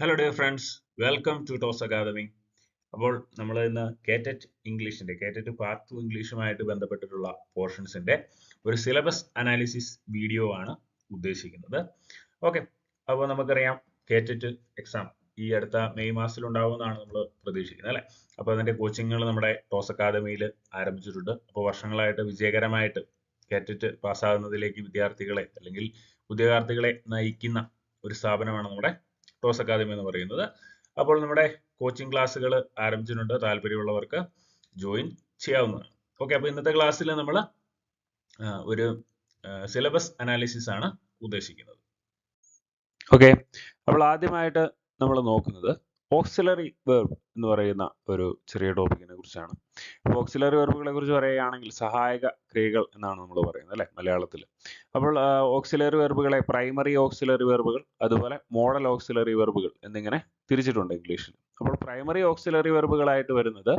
Hello dear friends welcome to Toss academy അപ്പോൾ നമ്മൾ ഇന്ന് കേറ്ററ്റ് ഇംഗ്ലീഷിന്റെ കേറ്ററ്റ് പാർട്ട് ടു ഇംഗ്ലീഷുമായിട്ട് ബന്ധപ്പെട്ടിട്ടുള്ള പോർഷൻസിന്റെ ഒരു സിലബസ് അനാലിസിസ് വീഡിയോ ആണ് ഉദ്ദേശിക്കുന്നത്. ഓക്കെ അപ്പോൾ നമുക്കറിയാം കേറ്ററ്റ് എക്സാം ഈ അടുത്ത മെയ് മാസത്തിൽ ഉണ്ടാവുമെന്നാണ് നമ്മൾ പ്രതീക്ഷിക്കുന്നത് അല്ലേ? അപ്പോൾ അതിന്റെ കോച്ചിങ്ങുകൾ നമ്മുടെ ടോസ് അക്കാദമിയിൽ ആരംഭിച്ചിട്ടുണ്ട്. അപ്പോൾ വർഷങ്ങളായിട്ട് വിജയകരമായിട്ട് കേറ്ററ്റ് പാസ്സാകുന്നതിലേക്ക് വിദ്യാർത്ഥികളെ അല്ലെങ്കിൽ ഉദ്യോഗാർത്ഥികളെ നയിക്കുന്ന ഒരു സ്ഥാപനമാണ് നമ്മുടെ ടോസ് അക്കാദമി എന്ന് പറയുന്നത്. അപ്പോൾ നമ്മുടെ കോച്ചിങ് ക്ലാസ്സുകൾ ആരംഭിച്ചിട്ടുണ്ട്. താല്പര്യമുള്ളവർക്ക് ജോയിൻ ചെയ്യാവുന്നതാണ്. ഓക്കെ അപ്പോൾ ഇന്നത്തെ ക്ലാസ്സിൽ നമ്മൾ ഒരു സിലബസ് അനാലിസിസ് ആണ് ഉദ്ദേശിക്കുന്നത്. ഓക്കെ അപ്പോൾ ആദ്യമായിട്ട് നമ്മൾ നോക്കുന്നത് ഓക്സിലറി വെർബ് എന്ന് പറയുന്ന ഒരു ചെറിയ ടോപ്പിക്കിനെ കുറിച്ചാണ്. അപ്പോൾ ഓക്സിലറി വെർബുകളെ കുറിച്ച് പറയുകയാണെങ്കിൽ സഹായക ക്രിയകൾ എന്നാണ് നമ്മൾ പറയുന്നത് അല്ലെ മലയാളത്തിൽ അപ്പോൾ ഓക്സിലറി വെർബുകളെ പ്രൈമറി ഓക്സിലറി വെർബുകൾ അതുപോലെ മോഡൽ ഓക്സിലറി വെർബുകൾ എന്നിങ്ങനെ തിരിച്ചിട്ടുണ്ട് ഇംഗ്ലീഷിൽ അപ്പോൾ പ്രൈമറി ഓക്സിലറി വെർബുകളായിട്ട് വരുന്നത്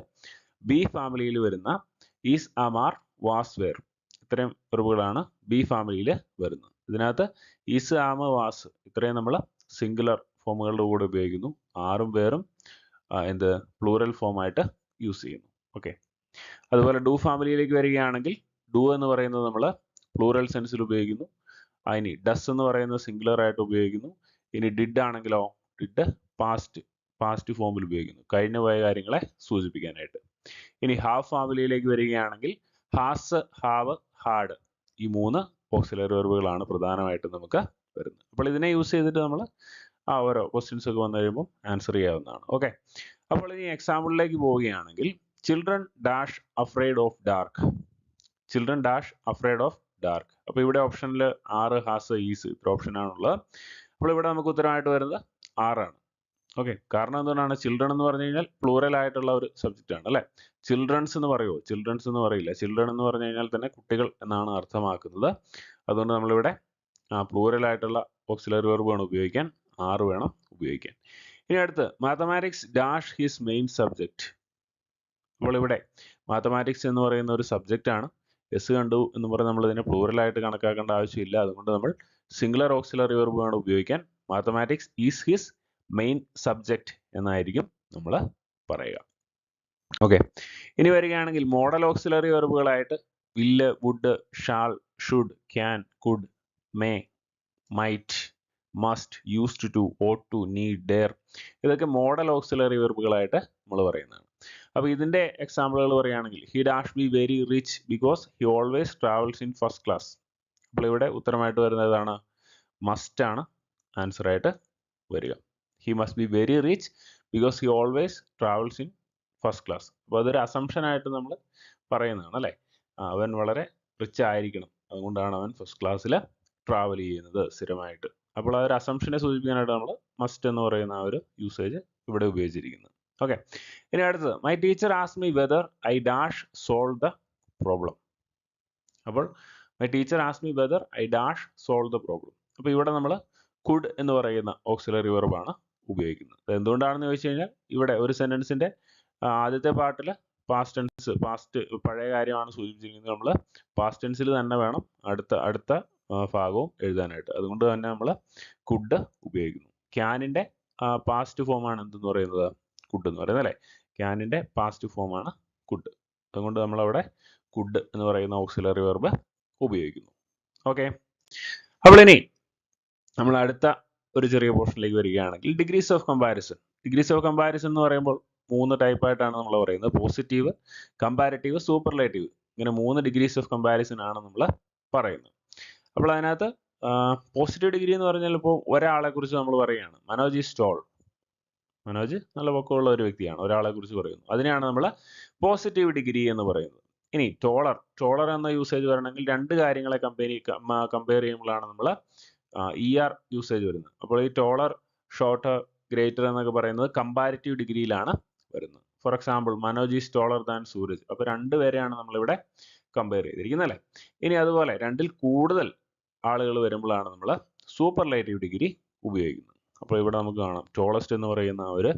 ബി ഫാമിലിയിൽ വരുന്ന ഈസ് അമാർ വാസ് വേർ ഇത്രയും വെർബുകളാണ് ബി ഫാമിലിയിൽ വരുന്നത്. ഇതിനകത്ത് ഈസ് ആമ വാസ് ഇത്രയും നമ്മൾ സിംഗുലർ ഫോമുകളുടെ കൂടെ ഉപയോഗിക്കുന്നു. ആറും പേരും എന്ത് പ്ലൂറൽ ഫോം ആയിട്ട് യൂസ് ചെയ്യുന്നു. ഓക്കെ അതുപോലെ ഡു ഫാമിലിയിലേക്ക് വരികയാണെങ്കിൽ ഡു എന്ന് പറയുന്നത് നമ്മൾ പ്ലൂറൽ സെൻസിൽ ഉപയോഗിക്കുന്നു. ഇനി ഡസ് എന്ന് പറയുന്നത് സിംഗുലർ ആയിട്ട് ഉപയോഗിക്കുന്നു. ഇനി ഡിഡ് ആണെങ്കിലോ ഡിഡ് പാസ്റ്റ് പാസ്റ്റ് ഫോമിൽ ഉപയോഗിക്കുന്നു. കഴിഞ്ഞ പോയ കാര്യങ്ങളെ സൂചിപ്പിക്കാനായിട്ട്. ഇനി ഹാഫ് ഫാമിലിയിലേക്ക് വരികയാണെങ്കിൽ ഹാസ് ഹാവ് ഹാഡ് ഈ മൂന്ന് ഓക്സിലറി വെർബുകളാണ് പ്രധാനമായിട്ടും നമുക്ക് വരുന്നത്. അപ്പോൾ ഇതിനെ യൂസ് ചെയ്തിട്ട് നമ്മൾ ആ ഓരോ ക്വസ്റ്റ്യൻസ് ഒക്കെ വന്നു കഴിയുമ്പോൾ ആൻസർ ചെയ്യാവുന്നതാണ്. ഓക്കെ അപ്പോൾ ഇനി എക്സാമ്പിളിലേക്ക് പോവുകയാണെങ്കിൽ children dash afraid of dark children dash afraid of dark അപ്പോൾ ഇവിടെ ഓപ്ഷനിൽ ആറ് ഹാസ് ഈസ് ഇത്ര ഓപ്ഷനാണുള്ളത് അപ്പോൾ ഇവിടെ നമുക്ക് ഉത്തരമായിട്ട് വരുന്നത് ആറാണ്. ഓക്കെ കാരണം എന്തുകൊണ്ടാണ്? ചിൽഡ്രൺ എന്ന് പറഞ്ഞു കഴിഞ്ഞാൽ പ്ലൂറൽ ആയിട്ടുള്ള ഒരു സബ്ജക്റ്റ് ആണ് അല്ലേ? ചിൽഡ്രൻസ് എന്ന് പറയുമോ ചിൽഡ്രൻസ് എന്ന് പറയില്ല. ചിൽഡ്രൺ എന്ന് പറഞ്ഞു കഴിഞ്ഞാൽ തന്നെ കുട്ടികൾ എന്നാണ് അർത്ഥമാക്കുന്നത്. അതുകൊണ്ട് നമ്മളിവിടെ പ്ലൂറൽ ആയിട്ടുള്ള ഓക്സിലറി വെർബാണ് ഉപയോഗിക്കാൻ ആറ് വേണം ഉപയോഗിക്കാൻ. ഇനി അടുത്ത് mathematics dash his main subject അപ്പോൾ ഇവിടെ മാത്തമാറ്റിക്സ് എന്ന് പറയുന്ന ഒരു സബ്ജക്റ്റ് ആണ്. എസ് കണ്ടു എന്ന് പറഞ്ഞാൽ നമ്മൾ ഇതിനെ പ്ലൂറൽ ആയിട്ട് കണക്കാക്കേണ്ട ആവശ്യമില്ല. അതുകൊണ്ട് നമ്മൾ സിംഗുലർ ഓക്സിലറി വെർബ് വേണം ഉപയോഗിക്കാൻ. Mathematics is his main subject എന്നായിരിക്കും നമ്മൾ പറയുക. ഓക്കെ ഇനി വരികയാണെങ്കിൽ model auxiliary വെർബുകളായിട്ട് will would shall should can could may might must used to ought to need dare ഇതൊക്കെ മോഡൽ ഓക്സിലറി വെർബുകളായിട്ട് നമ്മൾ പറയുന്നതാണ്. അപ്പോൾ ഇതിന്റെ എക്സാമ്പിളുകൾ പറയുകയാണെങ്കിൽ he dash be very rich because he always travels in first class അപ്പോൾ ഇവിടെ ഉത്തരമായിട്ട് വരുന്നതാണ് മസ്റ്റ് ആണ്. ആൻസർ ആയിട്ട് വരിക. He must be very rich because he always travels in first class അപ്പോൾ അതൊരു ആയിട്ട് നമ്മൾ പറയുന്നതാണ് അല്ലേ? അവൻ വളരെ റിച്ച് ആയിരിക്കണം. അതുകൊണ്ടാണ് അവൻ ഫസ്റ്റ് ക്ലാസ്സിൽ ട്രാവൽ ചെയ്യുന്നത് സ്ഥിരമായിട്ട്. അപ്പോൾ ആ ഒരു അസംഷനെ സൂചിപ്പിക്കാനായിട്ട് നമ്മൾ മസ്റ്റ് എന്ന് പറയുന്ന ആ ഒരു യൂസേജ് ഇവിടെ ഉപയോഗിച്ചിരിക്കുന്നത് ഓക്കെ ഇനി അടുത്തത്. My teacher ask me whether I dash solve the problem അപ്പോൾ my teacher ask me whether I dash solve the problem അപ്പോൾ ഇവിടെ നമ്മൾ കുഡ് എന്ന് പറയുന്ന ഓക്സിലറി വെർബാണ് ഉപയോഗിക്കുന്നത്. എന്തുകൊണ്ടാണെന്ന് ചോദിച്ചു കഴിഞ്ഞാൽ ഇവിടെ ഒരു സെന്റൻസിന്റെ ആദ്യത്തെ പാർട്ടിൽ പാസ്റ്റ് ടെൻസ് പാസ്റ്റ് പഴയ കാര്യമാണ് സൂചിപ്പിച്ചിരിക്കുന്നത്. നമ്മൾ പാസ്റ്റ് ടെൻസിൽ തന്നെ വേണം അടുത്ത അടുത്ത ഭാഗവും എഴുതാനായിട്ട്. അതുകൊണ്ട് തന്നെ നമ്മൾ കുഡ് ഉപയോഗിക്കുന്നു. ക്യാനിന്റെ പാസ്റ്റ് ഫോമാണ് എന്തെന്ന് പറയുന്നത്? കുഡ് എന്ന് പറയുന്നത് അല്ലേ? ക്യാനിന്റെ പാസ്റ്റ് ഫോമാണ് കുഡ് അതുകൊണ്ട് നമ്മൾ അവിടെ കുഡ് എന്ന് പറയുന്ന ഓക്സിലറി വെർബ് ഉപയോഗിക്കുന്നു. ഓക്കെ അപ്പോൾ ഇനി നമ്മൾ അടുത്ത ഒരു ചെറിയ പോർഷനിലേക്ക് വരികയാണെങ്കിൽ degrees of comparison degrees of comparison എന്ന് പറയുമ്പോൾ മൂന്ന് ടൈപ്പ് ആയിട്ടാണ് നമ്മൾ പറയുന്നത്. പോസിറ്റീവ് കമ്പാരിറ്റീവ് സൂപ്പർലേറ്റീവ് ഇങ്ങനെ മൂന്ന് ഡിഗ്രീസ് ഓഫ് കമ്പാരിസൺ ആണ് നമ്മൾ പറയുന്നത്. അപ്പോൾ അതിനകത്ത് പോസിറ്റീവ് ഡിഗ്രി എന്ന് പറഞ്ഞാൽ ഇപ്പോൾ ഒരാളെ കുറിച്ച് നമ്മൾ പറയുകയാണ്. Manoj is toll. മനോജ് നല്ല പൊക്കമുള്ള ഒരു വ്യക്തിയാണ്. ഒരാളെ കുറിച്ച് പറയുന്നു. അതിനെയാണ് നമ്മൾ പോസിറ്റീവ് ഡിഗ്രി എന്ന് പറയുന്നത്. ഇനി ടോളർ. ടോളർ എന്ന യൂസേജ് വരണമെങ്കിൽ രണ്ട് കാര്യങ്ങളെ കമ്പനി കമ്പയർ ചെയ്യുമ്പോഴാണ് നമ്മൾ ഇ ആർ യൂസേജ് വരുന്നത്. അപ്പോൾ ഈ ടോളർ ഷോർട്ടർ ഗ്രേറ്റർ എന്നൊക്കെ പറയുന്നത് കമ്പാരിറ്റീവ് ഡിഗ്രിയിലാണ് വരുന്നത്. For example Manoj is taller than Suraj. അപ്പോൾ രണ്ടുപേരെയാണ് നമ്മളിവിടെ കമ്പയർ ചെയ്തിരിക്കുന്നത് അല്ലേ? ഇനി അതുപോലെ രണ്ടിൽ കൂടുതൽ ആളുകൾ വരുമ്പോഴാണ് നമ്മൾ സൂപ്പർലൈറ്റീവ് ഡിഗ്രി ഉപയോഗിക്കുന്നത്. അപ്പോൾ ഇവിടെ നമുക്ക് കാണാം ടോളസ്റ്റ് എന്ന് പറയുന്ന ആ ഒരു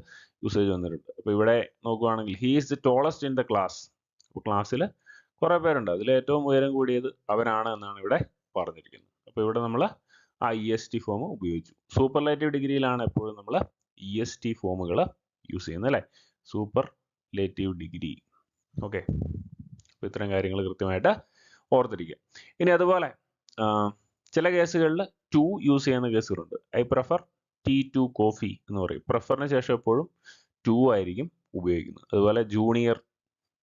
യൂസേജ് വന്നിട്ടുണ്ട്. അപ്പോൾ ഇവിടെ നോക്കുകയാണെങ്കിൽ he is the tallest in the class അപ്പോൾ ക്ലാസ്സിൽ കുറേ പേരുണ്ട്. അതിൽ ഏറ്റവും ഉയരം കൂടിയത് അവനാണ് എന്നാണ് ഇവിടെ പറഞ്ഞിരിക്കുന്നത്. അപ്പോൾ ഇവിടെ നമ്മൾ ആ ഇ എസ് ടി ഫോം ഉപയോഗിച്ചു. സൂപ്പർലേറ്റീവ് ഡിഗ്രിയിലാണ് എപ്പോഴും നമ്മൾ ഇ എസ് ടി ഫോമുകൾ യൂസ് ചെയ്യുന്നത് അല്ലേ? സൂപ്പർ ലേറ്റീവ് ഡിഗ്രി ഓക്കെ അപ്പോൾ ഇത്തരം കാര്യങ്ങൾ കൃത്യമായിട്ട് ഓർത്തിരിക്കുക. ഇനി അതുപോലെ ചില കേസുകളിൽ ടു യൂസ് ചെയ്യുന്ന കേസുകളുണ്ട്. I prefer tea to coffee എന്ന് പറയും. പ്രിഫറിന് ശേഷം എപ്പോഴും ടു ആയിരിക്കും ഉപയോഗിക്കുന്നത്. അതുപോലെ ജൂനിയർ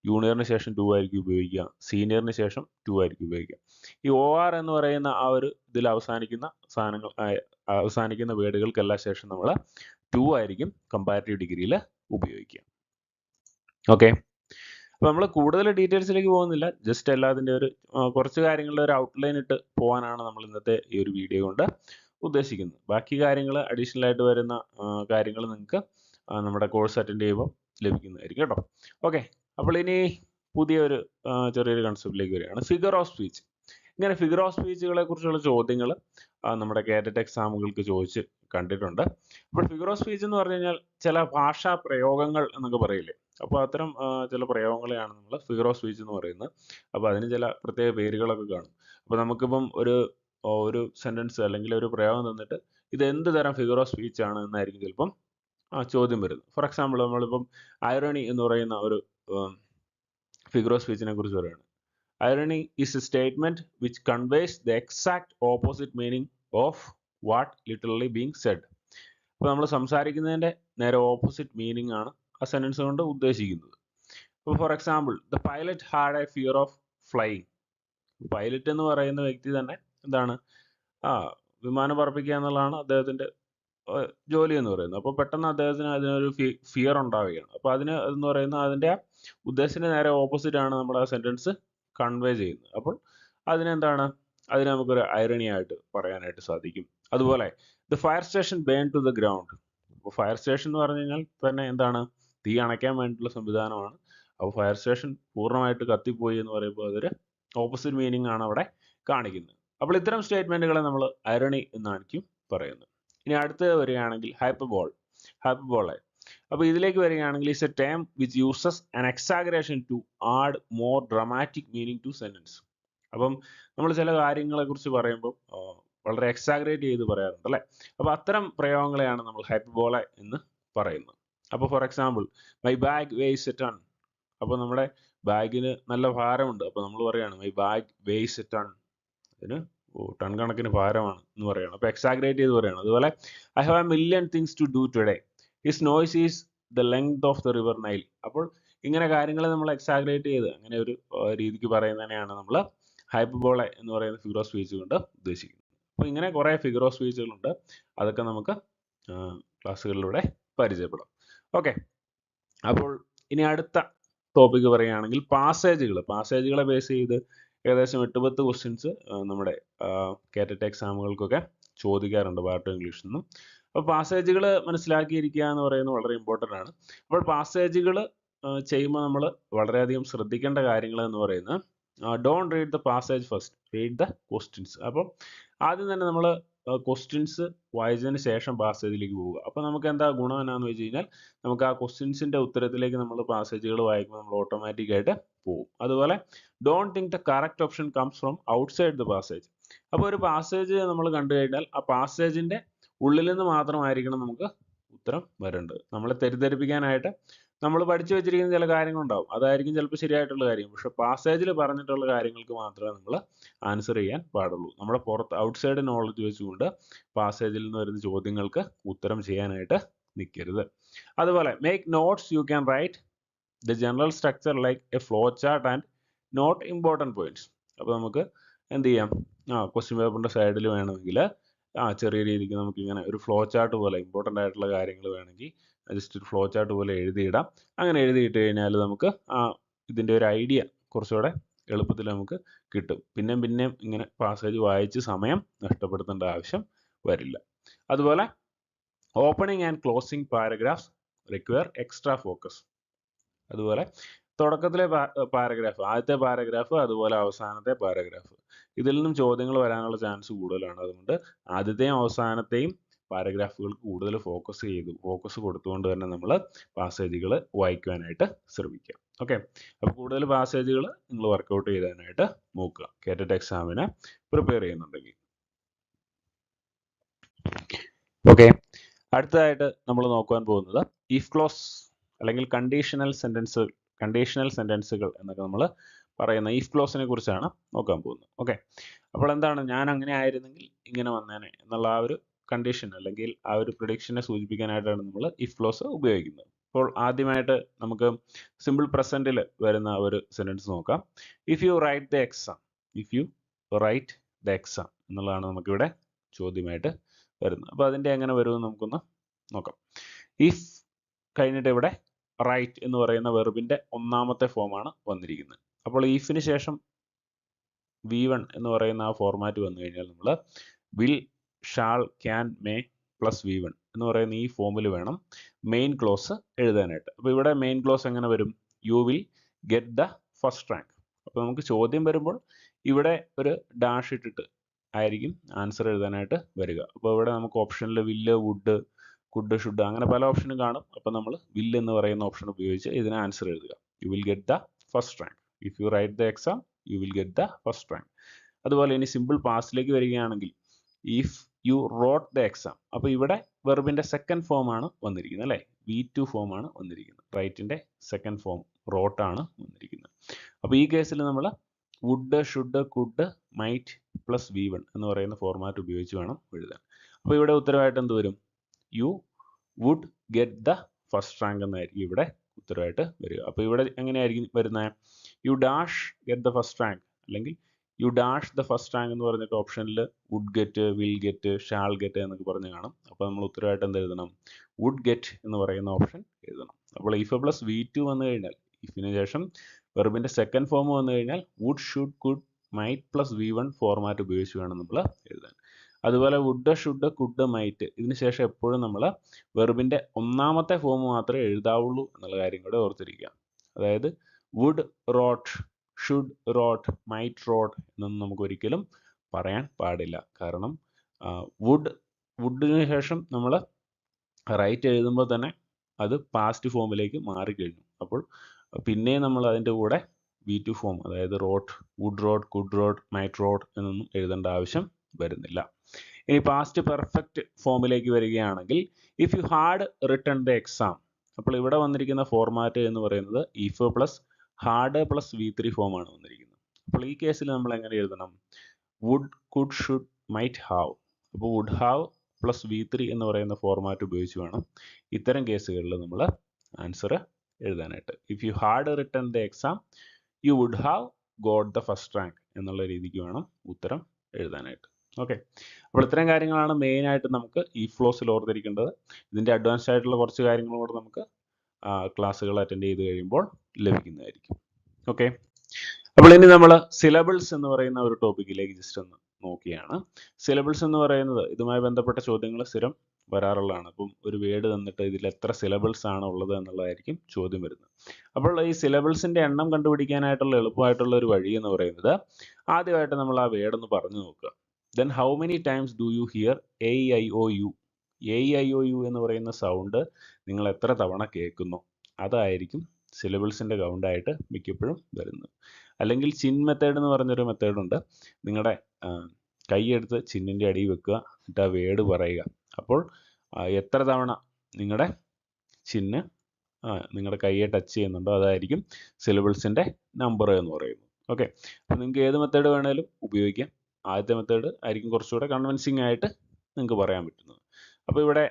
ജൂനിയറിന് ശേഷം ടു ആയിരിക്കും ഉപയോഗിക്കുക. സീനിയറിന് ശേഷം ടു ആയിരിക്കും ഉപയോഗിക്കുക. ഈ ഒ ആർ എന്ന് പറയുന്ന ആ ഒരു ഇതിൽ അവസാനിക്കുന്ന സാധനങ്ങൾ അവസാനിക്കുന്ന വേർഡുകൾക്കെല്ലാം ശേഷം നമ്മൾ ടു ആയിരിക്കും കമ്പാരിറ്റീവ് ഡിഗ്രിയിൽ ഉപയോഗിക്കുക. ഓക്കെ അപ്പോൾ നമ്മൾ കൂടുതൽ ഡീറ്റെയിൽസിലേക്ക് പോകുന്നില്ല. ജസ്റ്റ് എല്ലാത്തിന്റെ ഒരു കുറച്ച് കാര്യങ്ങളുടെ ഒരു ഔട്ട്ലൈൻ ഇട്ട് പോകാനാണ് നമ്മൾ ഇന്നത്തെ ഈ ഒരു വീഡിയോ കൊണ്ട് ഉദ്ദേശിക്കുന്നത്. ബാക്കി കാര്യങ്ങൾ അഡീഷണൽ ആയിട്ട് വരുന്ന കാര്യങ്ങൾ നിങ്ങൾക്ക് നമ്മുടെ കോഴ്സ് അറ്റൻഡ് ചെയ്യുമ്പോൾ ലഭിക്കുന്നതായിരിക്കും കേട്ടോ. ഓക്കെ അപ്പോൾ ഇനി പുതിയൊരു ചെറിയൊരു കൺസെപ്റ്റിലേക്ക് വരികയാണ്. ഫിഗർ ഓഫ് സ്പീച്ച് ഇങ്ങനെ ഫിഗർ ഓഫ് സ്പീച്ചുകളെ കുറിച്ചുള്ള ചോദ്യങ്ങൾ നമ്മുടെ കേറ്ററ്റ് എക്സാമുകൾക്ക് ചോദിച്ച് കണ്ടിട്ടുണ്ട്. അപ്പോൾ ഫിഗർ ഓഫ് സ്പീച്ച് എന്ന് പറഞ്ഞു കഴിഞ്ഞാൽ ചില ഭാഷാ പ്രയോഗങ്ങൾ എന്നൊക്കെ പറയില്ലേ? അപ്പോൾ അത്തരം ചില പ്രയോഗങ്ങളെയാണ് നമ്മൾ ഫിഗർ ഓഫ് സ്പീച്ച് എന്ന് പറയുന്നത്. അപ്പോൾ അതിന് ചില പ്രത്യേക പേരുകളൊക്കെ കാണും. അപ്പോൾ നമുക്കിപ്പം ഒരു ഒരു സെന്റൻസ് അല്ലെങ്കിൽ ഒരു പ്രയോഗം തന്നിട്ട് ഇത് എന്ത് തരം ഫിഗർ ഓഫ് സ്പീച്ച് ആണ് എന്നായിരിക്കും ചിലപ്പം ആ ചോദ്യം വരുന്നത്. ഫോർ എക്സാമ്പിൾ നമ്മളിപ്പം ഐറണി എന്ന് പറയുന്ന ഒരു ഫിഗർ ഓഫ് സ്പീച്ചിനെ കുറിച്ച് പറയുകയാണ്. Irony is a statement which conveys the exact opposite meaning of what literally being said അപ്പോൾ നമ്മൾ സംസാരിക്കുന്നതിന്റെ നേരെ ഓപ്പോസിറ്റ് മീനിങ് ആണ് ആ സെന്റൻസ് കൊണ്ട് ഉദ്ദേശിക്കുന്നത്. അപ്പോൾ for example the pilot had a fear of fly pilot എന്ന് പറയുന്ന വ്യക്തി തന്നെ എന്താണ്? ആ വിമാനം പറപ്പിക്കുക എന്നുള്ളതാണ് അദ്ദേഹത്തിന്റെ ജോലി എന്ന് പറയുന്നത്. അപ്പോൾ പെട്ടെന്ന് അദ്ദേഹത്തിന് അതിനൊരു ഫിയർ ഉണ്ടാവുകയാണ്. അപ്പോൾ അതിന് എന്ന് പറയുന്ന അതിന്റെ ഉദ്ദേശത്തിന് നേരെ ഓപ്പോസിറ്റ് ആണ് നമ്മൾ ആ സെന്റൻസ് കൺവേ ചെയ്യുന്നത്. അപ്പോൾ അതിനെന്താണ്? അതിനെ നമുക്കൊരു ഐറണി ആയിട്ട് പറയാനായിട്ട് സാധിക്കും. അതുപോലെ the fire station burn to the ground അപ്പോൾ ഫയർ സ്റ്റേഷൻ എന്ന് പറഞ്ഞു കഴിഞ്ഞാൽ തന്നെ എന്താണ്? തീ അണയ്ക്കാൻ വേണ്ടിയിട്ടുള്ള സംവിധാനമാണ്. അപ്പോൾ ഫയർ സ്റ്റേഷൻ പൂർണമായിട്ട് കത്തിപ്പോയി എന്ന് പറയുമ്പോൾ അതൊരു ഓപ്പോസിറ്റ് മീനിങ് ആണ് അവിടെ കാണിക്കുന്നത്. അപ്പോൾ ഇത്തരം സ്റ്റേറ്റ്മെന്റുകളെ നമ്മൾ അരണി എന്നായിരിക്കും പറയുന്നത്. ഇനി അടുത്ത് വരികയാണെങ്കിൽ ഹൈപ്പബോൾ ഹൈപ്പബോളെ അപ്പോൾ ഇതിലേക്ക് വരികയാണെങ്കിൽ is a term which uses an exaggeration to add more dramatic meaning to sentence അപ്പം നമ്മൾ ചില കാര്യങ്ങളെ കുറിച്ച് പറയുമ്പോൾ വളരെ എക്സാഗ്രേറ്റ് ചെയ്ത് പറയാറുണ്ട് അല്ലേ? അപ്പോൾ അത്തരം പ്രയോഗങ്ങളെയാണ് നമ്മൾ ഹൈപ്പബോള എന്ന് പറയുന്നത്. അപ്പോൾ for example my bag weighs a ton അപ്പോൾ നമ്മുടെ ബാഗിന് നല്ല ഭാരമുണ്ട്. അപ്പോൾ നമ്മൾ പറയുകയാണ് my bag weighs a ton അതിന് ഓ ടൺ കണക്കിന് ഭാരമാണ് എന്ന് പറയുകയാണ് അപ്പോൾ എക്സാഗ്രേറ്റ് ചെയ്ത് പറയുകയാണ് അതുപോലെ I have a million things to do today his nose is the length of the river Nile അപ്പോൾ ഇങ്ങനെ കാര്യങ്ങളെ നമ്മൾ എക്സാഗ്രേറ്റ് ചെയ്ത് അങ്ങനെ ഒരു രീതിക്ക് പറയുന്നതിനെയാണ് നമ്മൾ ഹൈപ്പബോളെ എന്ന് പറയുന്ന ഫിഗർ ഓഫ് സ്പീച്ച് കൊണ്ട് ഉദ്ദേശിക്കുന്നത്. അപ്പോൾ ഇങ്ങനെ കുറേ ഫിഗർ ഓഫ് സ്പീച്ചുകളുണ്ട് അതൊക്കെ നമുക്ക് ക്ലാസ്സുകളിലൂടെ പരിചയപ്പെടാം. ഓക്കെ അപ്പോൾ ഇനി അടുത്ത ടോപ്പിക്ക് പറയുകയാണെങ്കിൽ പാസേജുകൾ പാസേജുകളെ ബേസ് ചെയ്ത് ഏകദേശം എട്ട് പത്ത് ക്വസ്റ്റ്യൻസ് നമ്മുടെ കേറ്ററ്റ് എക്സാമുകൾക്കൊക്കെ ചോദിക്കാറുണ്ട് പാർട്ട് ഇംഗ്ലീഷിൽ നിന്നും. അപ്പോൾ പാസേജുകൾ മനസ്സിലാക്കിയിരിക്കുക എന്ന് പറയുന്നത് വളരെ ഇമ്പോർട്ടന്റ് ആണ്. അപ്പോൾ പാസേജുകൾ ചെയ്യുമ്പോൾ നമ്മൾ വളരെയധികം ശ്രദ്ധിക്കേണ്ട കാര്യങ്ങൾ എന്ന് പറയുന്നത് don't read the passage first read the questions അപ്പോൾ ആദ്യം തന്നെ നമ്മൾ ക്വസ്റ്റ്യൻസ് വായിച്ചതിന് ശേഷം പാസേജിലേക്ക് പോവുക അപ്പോൾ നമുക്ക് എന്താ ഗുണം എന്നാന്ന് വെച്ച് കഴിഞ്ഞാൽ നമുക്ക് ആ ക്വസ്റ്റ്യൻസിന്റെ ഉത്തരത്തിലേക്ക് നമ്മൾ പാസേജുകൾ വായിക്കുമ്പോൾ നമ്മൾ ഓട്ടോമാറ്റിക് ആയിട്ട് പോകും. അതുപോലെ don't think the correct option comes from outside the passage അപ്പോൾ ഒരു പാസേജ് നമ്മൾ കണ്ടു കഴിഞ്ഞാൽ ആ പാസേജിന്റെ ഉള്ളിൽ നിന്ന് മാത്രമായിരിക്കണം നമുക്ക് ഉത്തരം വരേണ്ടത്. നമ്മളെ തെറ്റിദ്ധരിപ്പിക്കാനായിട്ട് നമ്മൾ പഠിച്ചു വെച്ചിരിക്കുന്ന ചില കാര്യങ്ങളുണ്ടാവും. അതായിരിക്കും ചിലപ്പോൾ ശരിയായിട്ടുള്ള കാര്യം. പക്ഷെ പാസേജിൽ പറഞ്ഞിട്ടുള്ള കാര്യങ്ങൾക്ക് മാത്രമേ നമ്മൾ ആൻസർ ചെയ്യാൻ പാടുള്ളൂ. നമ്മുടെ പുറത്ത് ഔട്ട്സൈഡ് നോളജ് വെച്ചുകൊണ്ട് പാസേജിൽ നിന്ന് വരുന്ന ചോദ്യങ്ങൾക്ക് ഉത്തരം ചെയ്യാനായിട്ട് നിൽക്കരുത് അതുപോലെ make notes you can write the general structure like a flow chart and note important points അപ്പോൾ നമുക്ക് എന്ത് ചെയ്യാം? ആ ക്വസ്റ്റ്യൻ പേപ്പറിന്റെ സൈഡിൽ വേണമെങ്കിൽ ആ ചെറിയ രീതിക്ക് നമുക്ക് ഇങ്ങനെ ഒരു ഫ്ലോ ചാർട്ട് പോലെ ഇമ്പോർട്ടന്റ് ആയിട്ടുള്ള കാര്യങ്ങൾ വേണമെങ്കിൽ ജസ്റ്റ് ഫ്ലോ ചാർട്ട് പോലെ എഴുതിയിടാം. അങ്ങനെ എഴുതിയിട്ട് കഴിഞ്ഞാൽ നമുക്ക് ആ ഇതിന്റെ ഒരു ഐഡിയ കുറച്ചുകൂടെ എളുപ്പത്തിൽ നമുക്ക് കിട്ടും. പിന്നെയും പിന്നെയും ഇങ്ങനെ പാസേജ് വായിച്ച് സമയം നഷ്ടപ്പെടുത്തേണ്ട ആവശ്യം വരില്ല. അതുപോലെ opening and closing paragraphs require extra focus അതുപോലെ തുടക്കത്തിലെ പാരഗ്രാഫ് ആദ്യത്തെ പാരഗ്രാഫ് അതുപോലെ അവസാനത്തെ പാരഗ്രാഫ് ഇതിൽ നിന്നും ചോദ്യങ്ങൾ വരാനുള്ള ചാൻസ് കൂടുതലാണ്. അതുകൊണ്ട് ആദ്യത്തെയും അവസാനത്തെയും പാരഗ്രാഫുകൾക്ക് കൂടുതൽ ഫോക്കസ് ചെയ്ത് ഫോക്കസ് കൊടുത്തുകൊണ്ട് തന്നെ നമ്മൾ പാസേജുകൾ വായിക്കുവാനായിട്ട് ശ്രമിക്കുക. ഓക്കെ അപ്പോൾ കൂടുതൽ പാസേജുകൾ നിങ്ങൾ വർക്കൗട്ട് ചെയ്യാനായിട്ട് നോക്കുക. കേറ്റഡ് എക്സാമിന് പ്രിപ്പയർ ചെയ്യുന്നുണ്ടെങ്കിൽ. ഓക്കെ അടുത്തതായിട്ട് നമ്മൾ നോക്കുവാൻ പോകുന്നത് ഇഫ് ക്ലോസ് അല്ലെങ്കിൽ കണ്ടീഷണൽ സെന്റൻസ് കണ്ടീഷണൽ സെന്റൻസുകൾ എന്നൊക്കെ നമ്മൾ പറയുന്ന ഇഫ് ക്ലോസിനെ കുറിച്ചാണ് നോക്കാൻ പോകുന്നത്. ഓക്കെ അപ്പോൾ എന്താണ്? ഞാൻ അങ്ങനെ ആയിരുന്നെങ്കിൽ ഇങ്ങനെ വന്നേനെ എന്നുള്ള ആ ഒരു കണ്ടീഷൻ അല്ലെങ്കിൽ ആ ഒരു പ്രൊഡിക്ഷനെ സൂചിപ്പിക്കാനായിട്ടാണ് നമ്മൾ ഇഫ് ക്ലോസ് ഉപയോഗിക്കുന്നത്. അപ്പോൾ ആദ്യമായിട്ട് നമുക്ക് സിമ്പിൾ പ്രസന്റിൽ വരുന്ന ഒരു സെന്റൻസ് നോക്കാം. If you write the exam if you write the exam എന്നുള്ളതാണ് നമുക്കിവിടെ ചോദ്യമായിട്ട് വരുന്നത്. അപ്പോൾ അതിന്റെ എങ്ങനെ വരുമെന്ന് നമുക്കൊന്ന് നോക്കാം. ഇഫ് കഴിഞ്ഞിട്ട് ഇവിടെ റൈറ്റ് എന്ന് പറയുന്ന വെർബിന്റെ ഒന്നാമത്തെ ഫോമാണ് വന്നിരിക്കുന്നത്. അപ്പോൾ ഈഫിന് ശേഷം വി വൺ എന്ന് പറയുന്ന ആ ഫോർമാറ്റ് വന്നു കഴിഞ്ഞാൽ നമ്മൾ will shall can may plus V one എന്ന് പറയുന്ന ഈ ഫോമിൽ വേണം മെയിൻ ക്ലോസ് എഴുതാനായിട്ട്. അപ്പോൾ ഇവിടെ മെയിൻ ക്ലോസ് എങ്ങനെ വരും? You will get the first rank അപ്പോൾ നമുക്ക് ചോദ്യം വരുമ്പോൾ ഇവിടെ ഒരു ഡാഷ് ഇട്ടിട്ട് ആയിരിക്കും ആൻസർ എഴുതാനായിട്ട് വരിക. അപ്പോൾ ഇവിടെ നമുക്ക് ഓപ്ഷനിൽ വില്ല് വുഡ് കുഡ് ഷുഡ് അങ്ങനെ പല ഓപ്ഷനും കാണും. അപ്പോൾ നമ്മൾ വില്ല് എന്ന് പറയുന്ന ഓപ്ഷൻ ഉപയോഗിച്ച് ഇതിന് ആൻസർ എഴുതുക. You will get the first rank if you write the exam you will get the first rank അതുപോലെ ഇനി സിമ്പിൾ പാസ്റ്റിലേക്ക് വരികയാണെങ്കിൽ if you wrote the exam അപ്പോൾ ഇവിടെ വെർബിന്റെ സെക്കൻഡ് ഫോം ആണ് വന്നിരിക്കുന്നത് അല്ലേ? വി ടു ഫോം ആണ് വന്നിരിക്കുന്നത്. റൈറ്റിന്റെ സെക്കൻഡ് ഫോം റോട്ടാണ് വന്നിരിക്കുന്നത്. അപ്പോൾ ഈ കേസിൽ നമ്മൾ would should could might plus V one എന്ന് പറയുന്ന ഫോർമാറ്റ് ഉപയോഗിച്ച് വേണം എഴുതാൻ. അപ്പോൾ ഇവിടെ ഉത്തരവായിട്ട് എന്ത് വരും? You would get the first rank എന്നായിരിക്കും ഇവിടെ ഉത്തരവായിട്ട് വരിക. അപ്പോൾ ഇവിടെ എങ്ങനെയായിരിക്കും വരുന്നത്? You dash get the first rank അല്ലെങ്കിൽ you dash the first rank എന്ന് പറഞ്ഞിട്ട് ഓപ്ഷനിൽ would get will get shall get എന്നൊക്കെ പറഞ്ഞ് കാണും. അപ്പോൾ നമ്മൾ ഉത്തരവായിട്ട് എന്ത് എഴുതണം? വുഡ് ഗെറ്റ് എന്ന് പറയുന്ന ഓപ്ഷൻ എഴുതണം. അപ്പോൾ ഇഫ് പ്ലസ് വി ടു വന്നു കഴിഞ്ഞാൽ ഇഫിന് ശേഷം വെർബിന്റെ സെക്കൻഡ് ഫോം വന്നു കഴിഞ്ഞാൽ would should could might plus V one format ഉപയോഗിച്ച് വേണം നമ്മൾ എഴുതാൻ. അതുപോലെ വുഡ് ഷുഡ് കുഡ് മൈറ്റ് ഇതിന് ശേഷം എപ്പോഴും നമ്മൾ വെർബിന്റെ ഒന്നാമത്തെ ഫോം മാത്രമേ എഴുതാവുള്ളൂ എന്നുള്ള കാര്യം കൂടെ ഓർത്തിരിക്കുക. അതായത് would wrote should wrote might wrote എന്നൊന്നും നമുക്ക് ഒരിക്കലും പറയാൻ പാടില്ല. കാരണം വുഡ് വുഡിന് ശേഷം നമ്മൾ റൈറ്റ് എഴുതുമ്പോൾ തന്നെ അത് പാസ്റ്റ് ഫോമിലേക്ക് മാറിക്കഴിഞ്ഞു. അപ്പോൾ പിന്നെ നമ്മൾ അതിന്റെ കൂടെ വി ടു ഫോം അതായത് wrote would wrote could wrote might wrote എന്നൊന്നും എഴുതേണ്ട ആവശ്യം വരുന്നില്ല. ഇനി പാസ്റ്റ് പെർഫെക്റ്റ് ഫോമിലേക്ക് വരികയാണെങ്കിൽ if you had written the exam അപ്പോൾ ഇവിടെ വന്നിരിക്കുന്ന ഫോർമാറ്റ് എന്ന് പറയുന്നത് if plus had plus V three ഫോമാണ് വന്നിരിക്കുന്നത്. അപ്പോൾ ഈ കേസിൽ നമ്മൾ എങ്ങനെ എഴുതണം? Would could should might have അപ്പോൾ would have plus V three എന്ന് പറയുന്ന ഫോർമാറ്റ് ഉപയോഗിച്ച് വേണം ഇത്തരം കേസുകളിൽ നമ്മൾ ആൻസർ എഴുതാനായിട്ട്. If you had written the exam you would have got the first rank എന്നുള്ള രീതിക്ക് വേണം ഉത്തരം എഴുതാനായിട്ട്. ഓക്കെ അപ്പോൾ ഇത്തരം കാര്യങ്ങളാണ് മെയിനായിട്ട് നമുക്ക് ഈ ഫ്ലോസിൽ ഓർത്തിരിക്കേണ്ടത്. ഇതിന്റെ അഡ്വാൻസ്ഡ് ആയിട്ടുള്ള കുറച്ച് കാര്യങ്ങളും കൂടെ നമുക്ക് ക്ലാസ്സുകൾ അറ്റൻഡ് ചെയ്ത് കഴിയുമ്പോൾ ലഭിക്കുന്നതായിരിക്കും. ഓക്കെ അപ്പോൾ ഇനി നമ്മൾ സിലബിൾസ് എന്ന് പറയുന്ന ഒരു ടോപ്പിക്കിലേക്ക് ജസ്റ്റ് ഒന്ന് നോക്കിയാണ്. സിലബിൾസ് എന്ന് പറയുന്നത് ഇതുമായി ബന്ധപ്പെട്ട ചോദ്യങ്ങൾ സ്ഥിരം വരാറുള്ളതാണ്. അപ്പം ഒരു വേർഡ് തന്നിട്ട് ഇതിൽ എത്ര സിലബിൾസ് ആണ് ഉള്ളത് എന്നുള്ളതായിരിക്കും ചോദ്യം വരുന്നത്. അപ്പോൾ ഈ സിലബിൾസിന്റെ എണ്ണം കണ്ടുപിടിക്കാനായിട്ടുള്ള എളുപ്പമായിട്ടുള്ള ഒരു വഴി എന്ന് പറയുന്നത് ആദ്യമായിട്ട് നമ്മൾ ആ വേർഡ് ഒന്ന് പറഞ്ഞു നോക്കുക. Then how many times do you hear A I O U A I O U എന്ന് പറയുന്ന സൗണ്ട് നിങ്ങൾ എത്ര തവണ കേൾക്കുന്നു? അതായിരിക്കും സിലബിൾസിന്റെ കൗണ്ടായിട്ട് മിക്കപ്പോഴും വരുന്നത്. അല്ലെങ്കിൽ ചിൻ മെത്തേഡ് എന്ന് പറഞ്ഞൊരു മെത്തേഡുണ്ട് നിങ്ങളുടെ കൈയെടുത്ത് ചിന്നിന്റെ അടിയിൽ വെക്കുക എന്നിട്ട് ആ വേഡ് പറയുക. അപ്പോൾ എത്ര തവണ നിങ്ങളുടെ ചിന്ന് നിങ്ങളുടെ കൈയെ ടച്ച് ചെയ്യുന്നുണ്ടോ? അതായിരിക്കും സിലബിൾസിന്റെ നമ്പർ എന്ന് പറയുന്നത്. ഓക്കെ അപ്പോൾ നിങ്ങൾക്ക് ഏത് മെത്തേഡ് വേണേലും ഉപയോഗിക്കാം. ആദ്യത്തെ മെത്തേഡ് ആയിരിക്കും കുറച്ചുകൂടെ കൺവിൻസിങ് ആയിട്ട് നിങ്ങൾക്ക് പറയാൻ പറ്റുന്നത്. അപ്പോൾ ഇവിടെ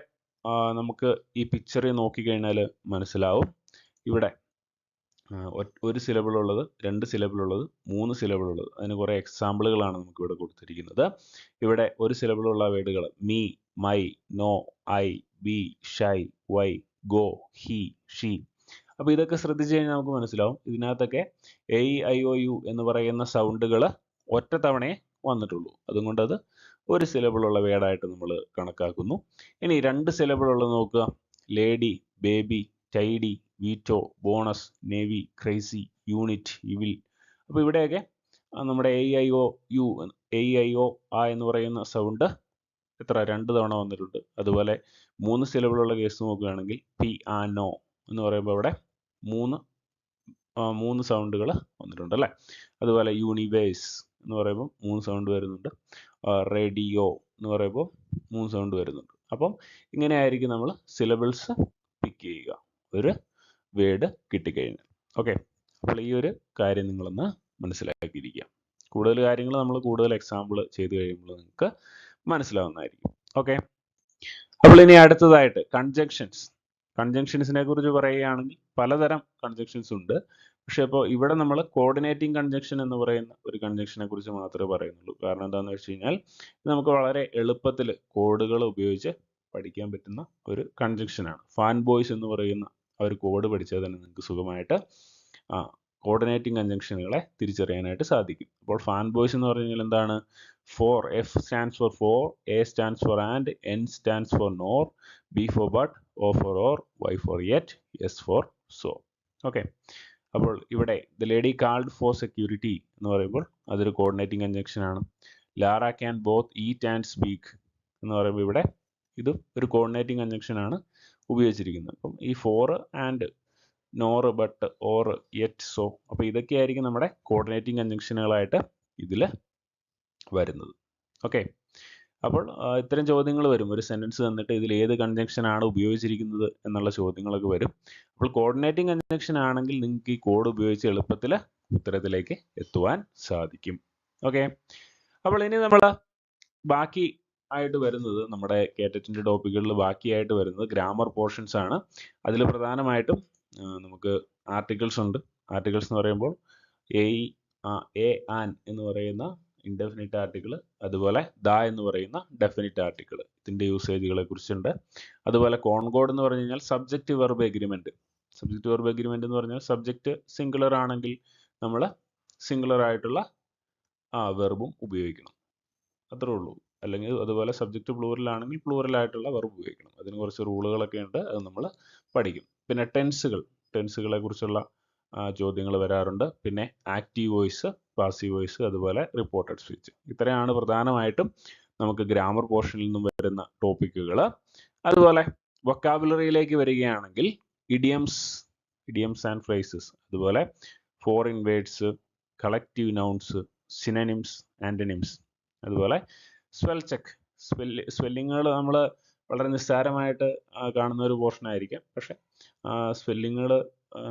നമുക്ക് ഈ പിക്ചറിൽ നോക്കിക്കഴിഞ്ഞാൽ മനസ്സിലാവും. ഇവിടെ ഒരു സിലബിൾ ഉള്ളത് രണ്ട് സിലബിൾ ഉള്ളത് മൂന്ന് സിലബിൾ ഉള്ളത്. അതിന് കുറേ എക്സാമ്പിളുകളാണ് നമുക്ക് ഇവിടെ കൊടുത്തിരിക്കുന്നത്. ഇവിടെ ഒരു സിലബിൾ ഉള്ള വേർഡുകൾ me my no I be shy why go he she അപ്പോൾ ഇതൊക്കെ ശ്രദ്ധിച്ചു കഴിഞ്ഞാൽ നമുക്ക് മനസ്സിലാവും. ഇതിനകത്തൊക്കെ എ ഐ ഒ യു എന്ന് പറയുന്ന സൗണ്ടുകൾ ഒറ്റ തവണയെ വന്നിട്ടുള്ളൂ. അതുകൊണ്ട് അത് ഒരു സിലബിളുള്ള വേർഡായിട്ട് നമ്മൾ കണക്കാക്കുന്നു. ഇനി രണ്ട് സിലബിളുള്ള നോക്കുക. Lady baby tidy veto bonus navy crazy unit evil അപ്പോൾ ഇവിടെയൊക്കെ നമ്മുടെ A I O U A I O ആ എന്ന് പറയുന്ന സൗണ്ട് എത്ര? രണ്ട് തവണ വന്നിട്ടുണ്ട്. അതുപോലെ മൂന്ന് സിലബിളുള്ള കേസ് നോക്കുകയാണെങ്കിൽ പി ആ നോ എന്ന് പറയുമ്പോൾ ഇവിടെ മൂന്ന് മൂന്ന് സൗണ്ടുകൾ വന്നിട്ടുണ്ട് അല്ലേ? അതുപോലെ യൂണിവേഴ്സ് എന്ന് പറയുമ്പോൾ മൂന്ന് സൗണ്ട് വരുന്നുണ്ട്. റേഡിയോ എന്ന് പറയുമ്പോൾ മൂന്ന് സൗണ്ട് വരുന്നുണ്ട്. അപ്പം ഇങ്ങനെയായിരിക്കും നമ്മൾ സിലബിൾസ് പിക്ക് ചെയ്യുക. ഒരു വേർഡ് കിട്ടിക്കഴിഞ്ഞാൽ. ഓക്കെ അപ്പോൾ ഈ ഒരു കാര്യം നിങ്ങളൊന്ന് മനസ്സിലാക്കിയിരിക്കുക. കൂടുതൽ കാര്യങ്ങൾ നമ്മൾ കൂടുതൽ എക്സാമ്പിൾ ചെയ്ത് കഴിയുമ്പോൾ നിങ്ങൾക്ക് മനസ്സിലാവുന്നതായിരിക്കും. ഓക്കെ അപ്പോൾ ഇനി അടുത്തതായിട്ട് കൺജങ്ഷൻസ് കൺജങ്ഷൻസിനെ കുറിച്ച് പറയുകയാണെങ്കിൽ പലതരം കൺജങ്ഷൻസ് ഉണ്ട്. പക്ഷെ അപ്പോൾ ഇവിടെ നമ്മൾ കോർഡിനേറ്റിംഗ് കൺജങ്ഷൻ എന്ന് പറയുന്ന ഒരു കൺജങ്ഷനെ കുറിച്ച് മാത്രമേ പറയുന്നുള്ളൂ. കാരണം എന്താണെന്ന് വെച്ച് കഴിഞ്ഞാൽ നമുക്ക് വളരെ എളുപ്പത്തിൽ കോഡുകൾ ഉപയോഗിച്ച് പഠിക്കാൻ പറ്റുന്ന ഒരു കൺജങ്ഷനാണ് ഫാൻ ബോയ്സ് എന്ന് പറയുന്ന ആ ഒരു കോഡ് പഠിച്ചാൽ തന്നെ നിങ്ങൾക്ക് സുഖമായിട്ട് കോർഡിനേറ്റിംഗ് കഞ്ചങ്ഷനുകളെ തിരിച്ചറിയാനായിട്ട് സാധിക്കും. അപ്പോൾ ഫാൻ ബോയ്സ് എന്ന് പറഞ്ഞു കഴിഞ്ഞാൽ എന്താണ്? For F stands for for A stands for and N stands for nor B for but O for or Y for yet S for so okay അപ്പോൾ ഇവിടെ the lady called for security എന്ന് പറയുമ്പോൾ അതൊരു coordinating conjunction ആണ്. Lara can both eat and speak എന്ന് പറയുമ്പോൾ ഇവിടെ ഇത് ഒരു കോർഡിനേറ്റിംഗ് കൺജങ്ഷൻ ആണ് ഉപയോഗിച്ചിരിക്കുന്നത്. അപ്പം ഈ for and nor but or yet so അപ്പോൾ ഇതൊക്കെയായിരിക്കും നമ്മുടെ കോർഡിനേറ്റിംഗ് കൺജങ്ഷനുകളായിട്ട് ഇതിൽ വരുന്നത്. ഓക്കെ അപ്പോൾ ഇത്തരം ചോദ്യങ്ങൾ വരും. ഒരു സെന്റൻസ് തന്നിട്ട് ഇതിൽ ഏത് കൺജങ്ഷൻ ആണ് ഉപയോഗിച്ചിരിക്കുന്നത് എന്നുള്ള ചോദ്യങ്ങളൊക്കെ വരും. അപ്പോൾ കോർഡിനേറ്റിംഗ് കൺജങ്ഷൻ ആണെങ്കിൽ നിങ്ങൾക്ക് ഈ കോഡ് ഉപയോഗിച്ച് എളുപ്പത്തിൽ ഉത്തരത്തിലേക്ക് എത്തുവാൻ സാധിക്കും. ഓക്കെ അപ്പോൾ ഇനി നമ്മൾ ബാക്കി ആയിട്ട് വരുന്നത് നമ്മുടെ കേറ്ററ്റിന്റെ ടോപ്പിക്കുകളിൽ ബാക്കിയായിട്ട് വരുന്നത് ഗ്രാമർ പോർഷൻസ് ആണ്. അതിൽ പ്രധാനമായിട്ടും നമുക്ക് ആർട്ടിക്കിൾസ് ഉണ്ട്. ആർട്ടിക്കിൾസ് എന്ന് പറയുമ്പോൾ എ എ ആൻ എന്ന് പറയുന്ന ഇൻഡെഫിനിറ്റ് ആർട്ടിക്കിൾ അതുപോലെ ദ എന്ന് പറയുന്ന ഡെഫിനിറ്റ് ആർട്ടിക്കിൾ ഇതിന്റെ യൂസേജുകളെ കുറിച്ചുണ്ട് അതുപോലെ കോൺകോഡ് എന്ന് പറഞ്ഞു കഴിഞ്ഞാൽ subject verb agreement subject verb agreement എന്ന് പറഞ്ഞാൽ സബ്ജക്റ്റ് സിംഗുലർ ആണെങ്കിൽ നമ്മൾ സിംഗുലർ ആയിട്ടുള്ള ആ വെർബും ഉപയോഗിക്കണം. അത്രേ ഉള്ളൂ. അല്ലെങ്കിൽ അതുപോലെ സബ്ജക്റ്റ് പ്ലൂറൽ ആയിട്ടുള്ള വെർബ് ഉപയോഗിക്കണം. അതിന് കുറച്ച് റൂളുകളൊക്കെ ഉണ്ട് അത് നമ്മൾ പഠിക്കും. പിന്നെ ടെൻസുകൾ ടെൻസുകളെ കുറിച്ചുള്ള ചോദ്യങ്ങൾ വരാറുണ്ട്. പിന്നെ ആക്റ്റീവ് വോയിസ് പാസീവ് വോയിസ് അതുപോലെ റിപ്പോർട്ടഡ് സ്പീച്ച് ഇത്രയാണ് പ്രധാനമായിട്ടും നമുക്ക് ഗ്രാമർ പോർഷനിൽ നിന്നും വരുന്ന ടോപ്പിക്കുകൾ അതുപോലെ വൊക്കാബുലറിയിലേക്ക് വരികയാണെങ്കിൽ ഇഡിയംസ് ഇഡിയംസ് ആൻഡ് ഫ്രേസസ് അതുപോലെ foreign words collective nouns synonyms antonyms അതുപോലെ സ്പെൽ ചെക്ക് സ്വെല്ലി സ്വെല്ലിങ്ങുകൾ നമ്മൾ വളരെ നിസ്സാരമായിട്ട് കാണുന്ന ഒരു പോർഷൻ ആയിരിക്കാം. പക്ഷേ സ്വെല്ലിങ്ങുകൾ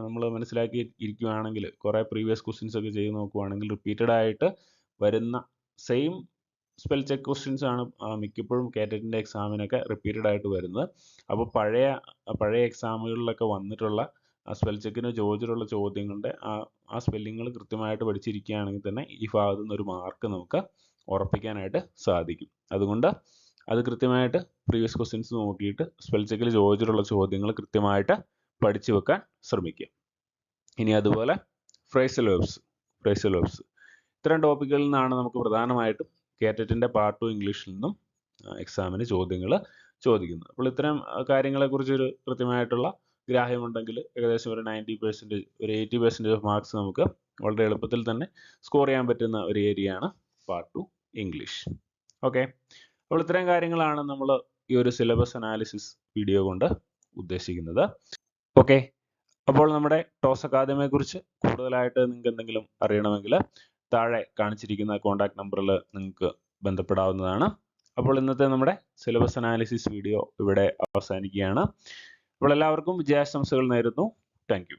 നമ്മൾ മനസ്സിലാക്കി ഇരിക്കുകയാണെങ്കിൽ കുറേ പ്രീവിയസ് ക്വസ്റ്റ്യൻസ് ഒക്കെ ചെയ്ത് നോക്കുവാണെങ്കിൽ റിപ്പീറ്റഡ് ആയിട്ട് വരുന്ന സെയിം സ്പെൽ ചെക്ക് ക്വസ്റ്റ്യൻസ് ആണ് മിക്കപ്പോഴും കാറ്ററ്റിന്റെ എക്സാമിനൊക്കെ റിപ്പീറ്റഡ് ആയിട്ട് വരുന്നത്. അപ്പോൾ പഴയ പഴയ എക്സാമുകളിലൊക്കെ വന്നിട്ടുള്ള സ്പെൽ ചെക്കിന് ചോദിച്ചിട്ടുള്ള ചോദ്യങ്ങളുടെ ആ ആ കൃത്യമായിട്ട് പഠിച്ചിരിക്കുകയാണെങ്കിൽ തന്നെ ഈ ഭാഗത്തു നിന്ന് ഒരു മാർക്ക് നമുക്ക് ഉറപ്പിക്കാനായിട്ട് സാധിക്കും. അതുകൊണ്ട് അത് കൃത്യമായിട്ട് പ്രീവിയസ് ക്വസ്റ്റ്യൻസ് നോക്കിയിട്ട് സ്പെൽ ചെക്കിൽ ചോദിച്ചിട്ടുള്ള ചോദ്യങ്ങൾ കൃത്യമായിട്ട് പഠിച്ചു വെക്കാൻ ശ്രമിക്കുക. ഇനി അതുപോലെ ഫ്രേസൽ ഫ്രൈസലോബ്സ് ഫ്രേസൽ ഇത്തരം ടോപ്പിക്കുകളിൽ നിന്നാണ് നമുക്ക് പ്രധാനമായിട്ടും കേറ്ററ്റിന്റെ പാർട്ട് ടു ഇംഗ്ലീഷിൽ നിന്നും എക്സാമിന് ചോദ്യങ്ങൾ ചോദിക്കുന്നത്. അപ്പോൾ ഇത്തരം കാര്യങ്ങളെക്കുറിച്ച് ഒരു കൃത്യമായിട്ടുള്ള ഗ്രാഹ്യമുണ്ടെങ്കിൽ ഏകദേശം ഒരു നയന്റി പെർസെന്റേജ് ഒരു എയ്റ്റി പെർസെന്റേജ് ഓഫ് മാർക്സ് നമുക്ക് വളരെ എളുപ്പത്തിൽ തന്നെ സ്കോർ ചെയ്യാൻ പറ്റുന്ന ഒരു ഏരിയയാണ് പാർട്ട് ടു ഇംഗ്ലീഷ് ഓക്കെ അപ്പോൾ ഇത്തരം കാര്യങ്ങളാണ് നമ്മൾ ഈ ഒരു സിലബസ് അനാലിസിസ് വീഡിയോ കൊണ്ട് ഉദ്ദേശിക്കുന്നത്. ഓക്കെ അപ്പോൾ നമ്മുടെ ടോസ് അക്കാദമിയെ കുറിച്ച് കൂടുതലായിട്ട് നിങ്ങൾക്ക് എന്തെങ്കിലും അറിയണമെങ്കിൽ താഴെ കാണിച്ചിരിക്കുന്ന കോൺടാക്ട് നമ്പറിൽ നിങ്ങൾക്ക് ബന്ധപ്പെടാവുന്നതാണ്. അപ്പോൾ ഇന്നത്തെ നമ്മുടെ സിലബസ് അനാലിസിസ് വീഡിയോ ഇവിടെ അവസാനിക്കുകയാണ്. അപ്പോൾ എല്ലാവർക്കും വിജയാശംസകൾ നേരുന്നു. താങ്ക്